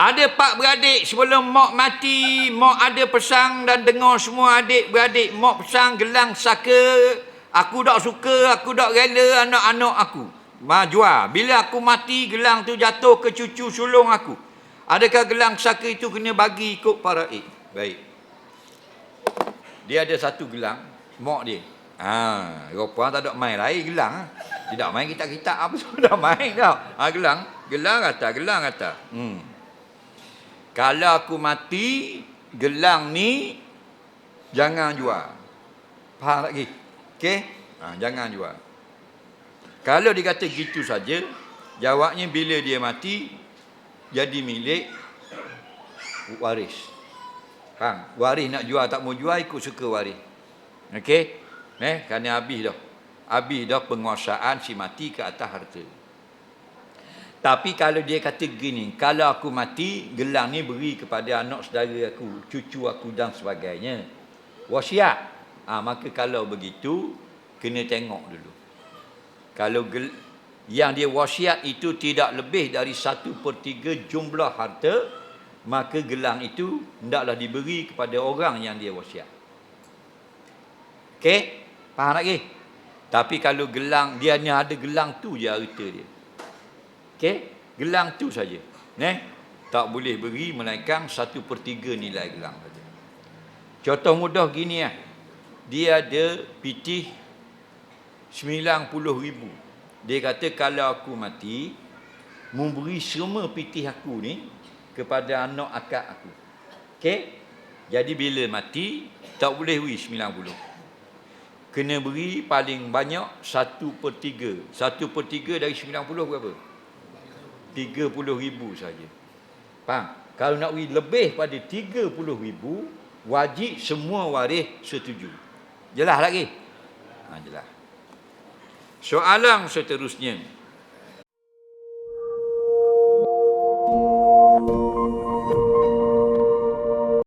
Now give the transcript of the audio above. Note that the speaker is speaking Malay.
Ada pak beradik sebelum mak mati, mak ada pesang dan dengar semua adik beradik mak pesang gelang saka. Aku tak suka, aku tak rela anak-anak aku. Ma jual. Bila aku mati, gelang tu jatuh ke cucu sulung aku. Adakah gelang saka itu kena bagi ikut para ik? Baik. Dia ada satu gelang, mak dia. Ha, rupa tak ada main lain gelang. ha. Tidak main kita-kita apa sudah main tau. Ha, gelang, gelang kata, gelang kata. Hmm. Kalau aku mati, gelang ni jangan jual. Faham lagi? Okey? Ha, jangan jual. Kalau dia kata gitu saja, jawabnya bila dia mati, jadi milik waris. Faham? Waris nak jual tak mau jual, ikut suka waris. Okey? Eh, kerana habis dah. Habis dah penguasaan si mati ke atas harta. Tapi kalau dia kata gini, kalau aku mati, gelang ni beri kepada anak saudara aku, cucu aku dan sebagainya. Wasiat. Ha, maka kalau begitu, kena tengok dulu. Kalau gel, yang dia wasiat itu tidak lebih dari satu per tiga jumlah harta, maka gelang itu hendaklah diberi kepada orang yang dia wasiat. Okey? Faham lagi? Tapi kalau gelang, dia hanya ada gelang tu je harta dia. Okey? Gelang tu saja. Ne? Tak boleh beri melainkan satu per tiga nilai gelang saja. Contoh mudah gini lah. Dia ada pitih 90 ribu. Dia kata kalau aku mati, memberi semua pitih aku ni kepada anak akak aku. Okey? Jadi bila mati, tak boleh beri 90 kena beri paling banyak satu per tiga. Satu per tiga dari 90 berapa? 30 ribu saja. Faham? Kalau nak beri lebih pada 30 ribu, wajib semua waris setuju. Jelas lagi? Ha, jelas. Soalan seterusnya.